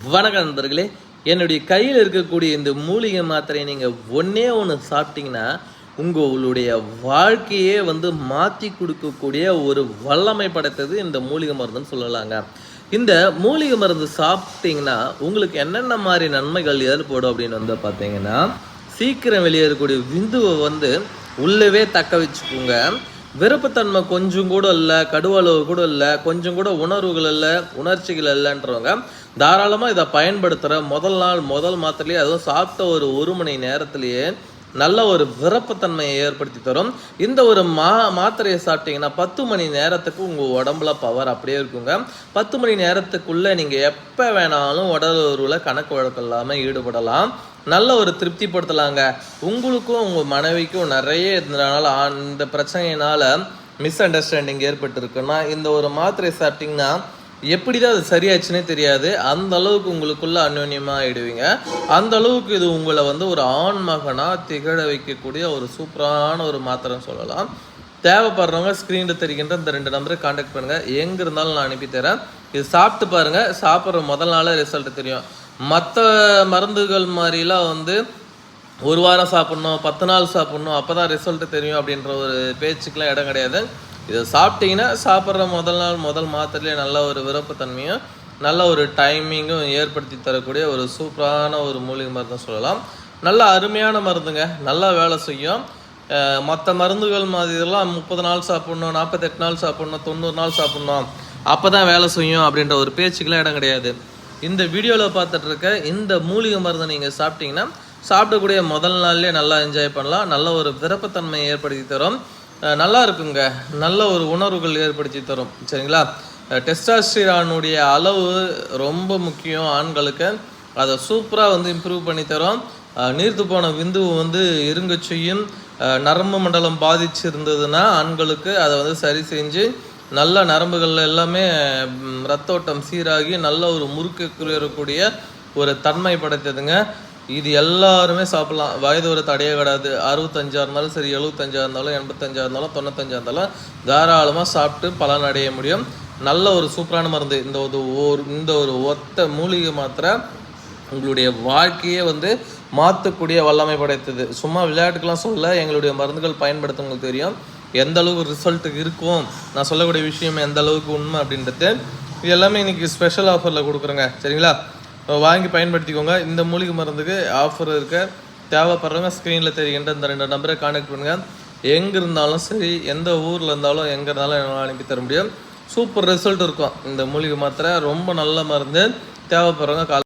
வணக்கம் நண்பர்களே. என்னுடைய கையில் இருக்கக்கூடிய இந்த மூலிகை மாத்திரையை நீங்கள் ஒன்றே ஒன்று சாப்பிட்டீங்கன்னா உங்களுடைய வாழ்க்கையே வந்து மாற்றி கொடுக்கக்கூடிய ஒரு வல்லமை படைத்தது இந்த மூலிகை மருந்துன்னு சொல்லலாங்க. இந்த மூலிகை மருந்து சாப்பிட்டீங்கன்னா உங்களுக்கு என்னென்ன மாதிரி நன்மைகள் ஏற்படும் அப்படின்னு வந்து பார்த்தீங்கன்னா சீக்கிரம் வெளியேறக்கூடிய விந்துவை வந்து உள்ளவே தக்க வச்சுக்கோங்க. விருப்பத்தன்மை கொஞ்சம் கூட இல்லை கடுவளவு கூட இல்லை கொஞ்சம் கூட உணர்வுகள் இல்லை உணர்ச்சிகள் இல்லைன்றவங்க தாராளமாக இதை பயன்படுத்துகிற முதல் நாள் முதல் மாத்திரையே அதுவும் சாப்பிட்ட ஒரு ஒரு மணி நேரத்திலேயே நல்ல ஒரு விருப்பத்தன்மையை ஏற்படுத்தி தரும். இந்த ஒரு மா மாத்திரையை சாப்பிட்டீங்கன்னா பத்து மணி நேரத்துக்கு உங்கள் உடம்புல பவர் அப்படியே இருக்குங்க. பத்து மணி நேரத்துக்குள்ளே நீங்கள் எப்போ வேணாலும் உடல் உருவில் கணக்கு வழக்கம் இல்லாமல் ஈடுபடலாம். நல்ல ஒரு திருப்திப்படுத்தலாங்க. உங்களுக்கும் உங்கள் மனைவிக்கும் நிறைய இதனால இந்த பிரச்சனையினால மிஸ் அண்டர்ஸ்டாண்டிங் ஏற்பட்டிருக்குன்னா இந்த ஒரு மாத்திரை சாப்பிட்டிங்கன்னா எப்படி தான் அது சரியாச்சுன்னே தெரியாது. அந்த அளவுக்கு உங்களுக்குள்ள அந்யோன்யமாக ஆயிடுவீங்க. அந்த அளவுக்கு இது உங்களை வந்து ஒரு ஆண் மகனாக திகழ வைக்கக்கூடிய ஒரு சூப்பரான ஒரு மாத்திரம் சொல்லலாம். தேவைப்படுறவங்க ஸ்க்ரீனில் தெரிகின்ற இந்த ரெண்டு நம்பரை காண்டாக்ட் பண்ணுங்கள் எங்கே இருந்தாலும் நான் அனுப்பி தரேன். இது சாப்பிட்டு பாருங்கள் சாப்பிட்ற முதல் நாளே ரிசல்ட் தெரியும். மற்ற மருந்துகள் மாதிரிலாம் வந்து ஒரு வாரம் சாப்பிட்ணும் பத்து நாள் சாப்பிட்ணும் அப்போ தான் ரிசல்ட் தெரியும் அப்படின்ற ஒரு பேச்சுக்கெலாம் இடம் கிடையாது. இதை சாப்பிட்டீங்கன்னா சாப்பிட்ற முதல் நாள் முதல் மாத்திரையிலே நல்ல ஒரு விருப்பத்தன்மையும் நல்ல ஒரு டைமிங்கும் ஏற்படுத்தி தரக்கூடிய ஒரு சூப்பரான ஒரு மூலிகை மருந்து சொல்லலாம். நல்ல அருமையான மருந்துங்க. நல்லா வேலை செய்யும். மற்ற மருந்துகள் மாதிரிலாம் முப்பது நாள் சாப்பிட்ணும் நாற்பத்தெட்டு நாள் சாப்பிட்ணும் தொண்ணூறு நாள் சாப்பிட்ணும். அப்போ தான் வேலை செய்யும் அப்படின்ற ஒரு பேச்சுக்கெலாம் இடம் கிடையாது. இந்த வீடியோவில் பார்த்துட்டு இருக்க இந்த மூலிகை மருந்தை நீங்கள் சாப்பிட்டீங்கன்னா சாப்பிடக்கூடிய முதல் நாள்லேயே நல்லா என்ஜாய் பண்ணலாம். நல்ல ஒரு விருப்பத்தன்மையை ஏற்படுத்தி தரும். நல்லா இருக்குங்க. நல்ல ஒரு உணர்வுகள் ஏற்படுத்தி தரும். சரிங்களா? டெஸ்டாஸ்டிரானுடைய அளவு ரொம்ப முக்கியம் ஆண்களுக்கு. அதை சூப்பராக வந்து இம்ப்ரூவ் பண்ணி தரும். நீர்த்து போன விந்துவை வந்து இருங்க செய்யும். நரம்பு மண்டலம் பாதிச்சிருந்ததுன்னா ஆண்களுக்கு அதை வந்து சரி செஞ்சு நல்ல நரம்புகள் எல்லாமே ரத்தோட்டம் சீராகி நல்ல ஒரு முறுக்கு குறையக்கூடிய ஒரு தன்மை படைத்ததுங்க. இது எல்லாருமே சாப்பிடலாம். வயது ஒரு தடையே கிடையாது. அறுபத்தஞ்சா இருந்தாலும் சரி எழுபத்தஞ்சா இருந்தாலும் எண்பத்தஞ்சா இருந்தாலும் தொண்ணூத்தஞ்சா இருந்தாலும் தாராளமாக சாப்பிட்டு பலன் அடைய முடியும். நல்ல ஒரு சூப்பரான மருந்து. இந்த ஒரு ஒரு இந்த ஒரு ஒத்த மூலிகை மாத்திரை உங்களுடைய வாழ்க்கையே வந்து மாற்றக்கூடிய வல்லமை படைத்தது. சும்மா விளையாட்டுக்கெல்லாம் சொல்ல எங்களுடைய மருந்துகள் பயன்படுத்த உங்களுக்கு தெரியும். எந்த அளவுக்கு ரிசல்ட் இருக்கும்? நான் சொல்லக்கூடிய விஷயம் எந்த அளவுக்கு உண்மை அப்படின்றது இது எல்லாமே இன்னைக்கு ஸ்பெஷல் ஆஃபரில் கொடுக்குறேங்க. சரிங்களா? வாங்கி பயன்படுத்திக்கோங்க. இந்த மூலிகை மருந்துக்கு ஆஃபர் இருக்க தேவைப்படுறவங்க ஸ்க்ரீனில் தெரிகின்ற இந்த ரெண்டு நம்பரை காண்டாக்ட் பண்ணுங்கள் எங்கே இருந்தாலும் சரி எந்த ஊரில் இருந்தாலும் எங்கே இருந்தாலும் என்னால் அனுப்பி தர முடியும். சூப்பர் ரிசல்ட் இருக்கும். இந்த மூலிகை மாத்திரை ரொம்ப நல்ல மருந்து. தேவைப்படுறவங்க கால்